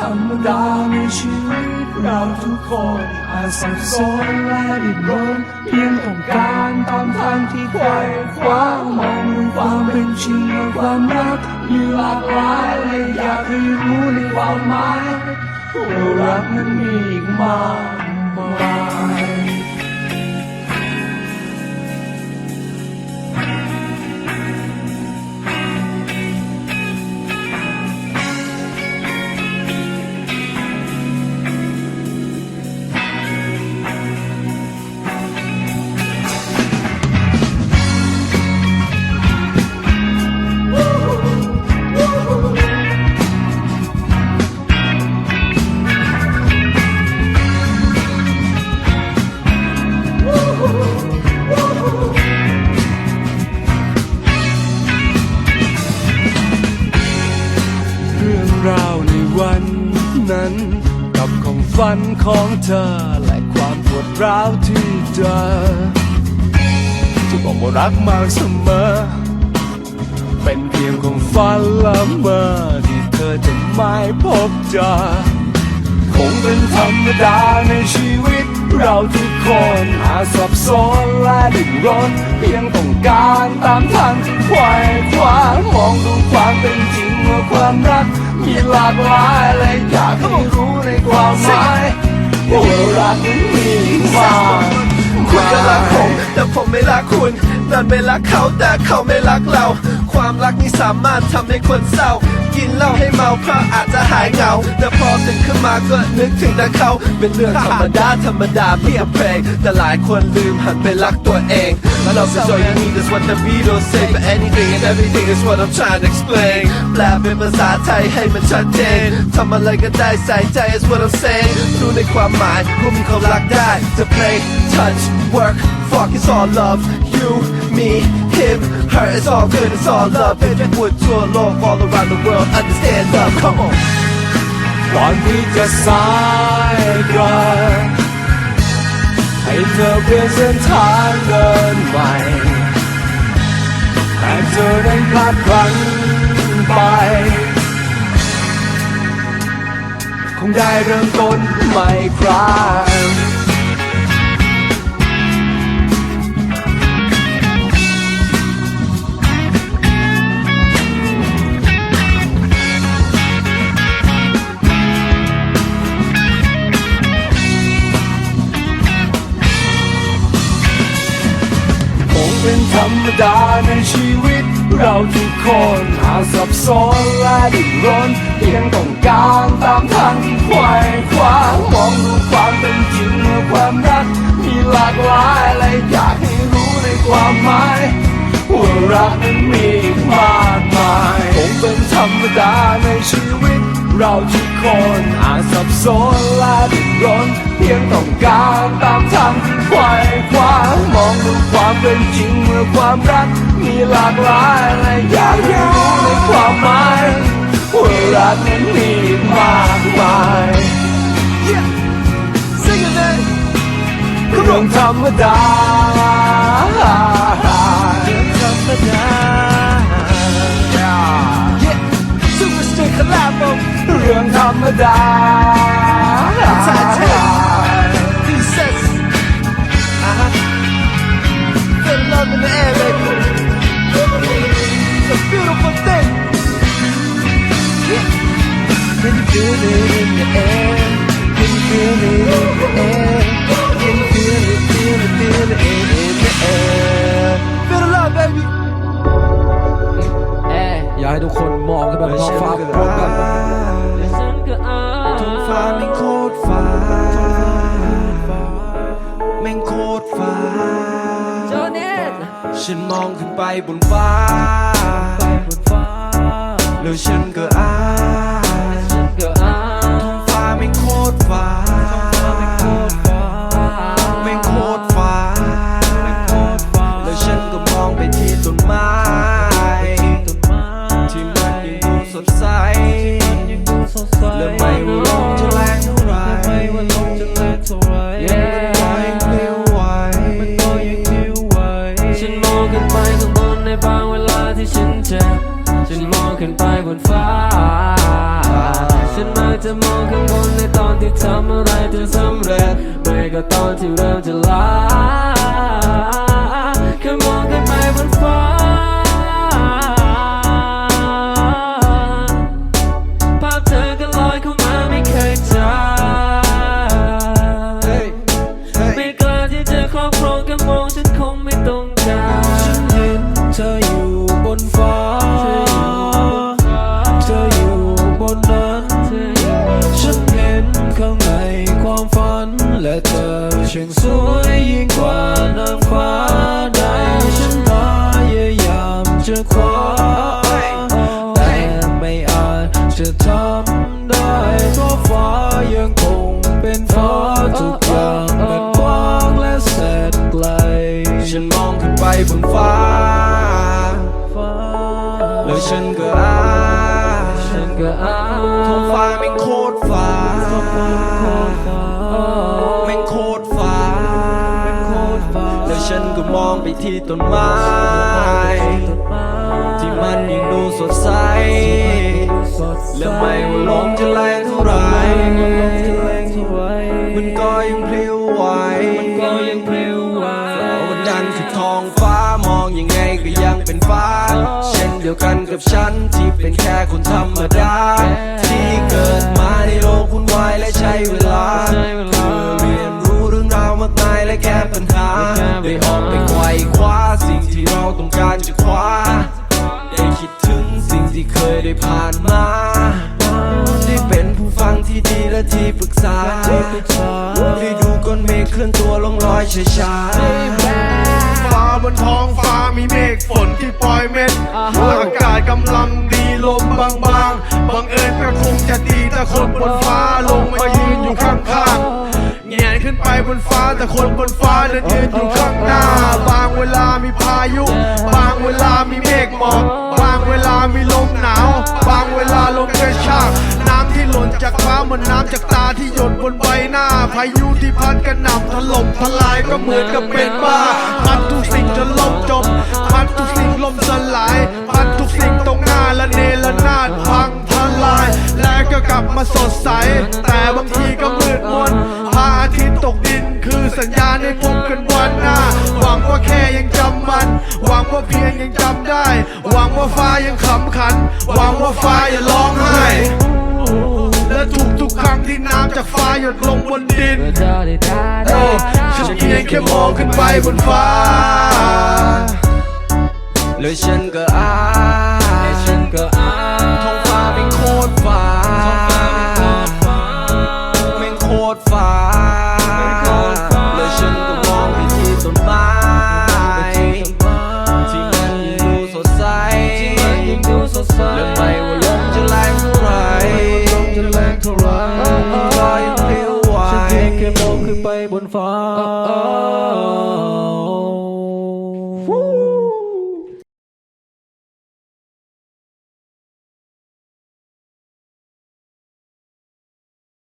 ธรรมดาในชีวิตเราทุกคนอาจสับสนและดิ้นรนเพียงต้องการตามทางที่ไขว่คว้ามองดูความเป็นจริงและความรักมีหลากหลายและอยากให้รู้ในความหมายว่ารักนั้นมีอีกมากมาย ของเธอ และความปวดร้าวที่เจอที่บอกว่ารักมากเสมอ เป็นเพียงความฝันละเมอที่เธอจะไม่พบเจอ คงเป็นธรรมดาในชีวิต เราทุกคนอาสับสนและดิ้นรนเพียงต้องการตามทางที่ไขว่คว้ามองดูความเป็นจริงว่าความรัก มีหลากหลายและอยากให้รู้ในความหมาย ว่ารักนั้นมีมามคุณก็รักผมแต่ผมไม่รักคุณนั่นไม่รักเขาแต่เขาไม่รักเรา ความรักนี้สามารถทำให้คนเศร้า กินเหล้าให้เมาเพราะอาจจะหายเหงา แต่พอตื่นขึ้นมาก็นึกถึงแต่เขา เป็นเรื่องธรรมดาธรรมดาเพียงเพลงแต่หลายคนลืมหันไปรักตัวเอง Love is all you need is what the Beatles say But anything and everything is what I'm trying to explain แปลเป็นภาษาไทยให้มันชัดเจนทำอะไรก็ได้ใส่ใจ is what I'm saying รู้ในความหมายว่ามีความรักได้จะ play touch work fuck it's all love you me him her it's all good it's all love เป็นทั่วทั่วโลก all around the world understand love come on ก่อนที่จะสายเกินให้เธอเปลี่ยนเส้นทางเดินใหม่แต่เธอได้พลาดพลั้งไป คงได้เริ่มต้นใหม่ครั้ง รรมดาในชีวิต เราทุกคนอาจสับสนและดิ้นรนเพียงต้องการตามทางที่ไขว่คว้ามองดูความเป็นจริงว่าความรัก มีหลากหลายและอยากให้รู้ในความหมายว่ารักนั้นมีมากมายคงเป็นธรรมดาในชีวิต เราทุกคนอาจสับสนและดิ้นรนเพียงต้องการตามทา งที่ไขว่คว้ามองดูความเป็นจริงเมื่อความรัก มีหลากหลายและอยากให้รู้ในความหมายว่ารักนั้นมีมากมาย yeah sing it man เรื่องธรรมดาธรรมดา yeah super stick collab เรื่องธรรมดา คนมองขึ้นไปบนท้องฟ้าพร้อมกันท้องฟ้าแม่งโคตรฟ้าแม่งโคตรฟ้าฉันมองขึ้นไปบนฟ้า แล้วฉันก็อาท้องฟ้าแม่งโคตรฟ้าแม่งโคตร ที่ทำอะไรจะสำเร็จไม่ก็ตอนที่เริ่มจะลา บนฟ้า แล้วฉันก็อ้าฉันก็อ้าท้องฟ้าแม่งโคตรฟ้าแม่งโคตรฟ้า แล้วฉันก็มองไปที่ต้นไม้ ที่มันยังดูสดใส และไม่ว่าลมจะแรงเท่าไหร มันก็ยังพลิ้วไหวก็ยังเพลวไหววันนั้นคือท้องฟ้ามองยังไงก็ยังเป็นฟ้า เช่นเดียวกันกับฉันที่เป็นแค่คนธรรมดา ที่เกิดมาในโลกวุ่นวายและใช้เวลาใช้เวลาเพื่อเรียนรู้เรื่องราวมากมายและแก้ปัญหา ได้ออกไปไขว่คว้าสิ่งที่เราต้องการจะคว้า ได้คิดถึงสิ่งที่เคยได้ผ่าน ช้าๆฟ้าบนท้องฟ้ามีเมฆฝนที่ปล่อยเม็ดอากาศกำลังดีลมบางๆบังเอิญก็คงจะดีถ้าคนบนฟ้าลงมายืนอยู่ข้างๆแงนขึ้นไปบนฟ้าแต่คนบนฟ้าเดินยืนอยู่ข้างหน้า บางเวลามีพายุ บางเวลามีเมฆหมอก เหมือนน้ำจากตาที่หยดบนใบหน้า พายุที่พัดกระหน่ำถล่มทลายก็เหมือนกับเป็นบ้าพัดทุกสิ่งจนล่มจม พัดทุกสิ่งล่มสลาย พัดทุกสิ่งตรงหน้าและเนรนาดพังทลาย และก็กลับมาสดใส แต่บางทีก็มืดมนพระอาทิตย์ตกดินคือสัญญาณให้พบกันวันหน้า หวังว่าแค่ยังจำมัน หวังว่าเพียงยังจำได้ หวังว่าฟ้ายังขำขัน ค่มองขึ้นไปบนฟ้า แล้วฉันก็อ้าฉันก็อ้าท้องฟ้าเป็นโคตรฟ้าแม่งโคตรฟ้าแล้วฉันก็มองไปที่ต้นไม้ที่มันยิ่งดูสดใสยิ่งดูสดใสและไม่ว่าลมจะแรงเท่าไหรมันก็ยังพลิ้วไหวฉันเพียงแค่มองขึ้นไปบนฟ้า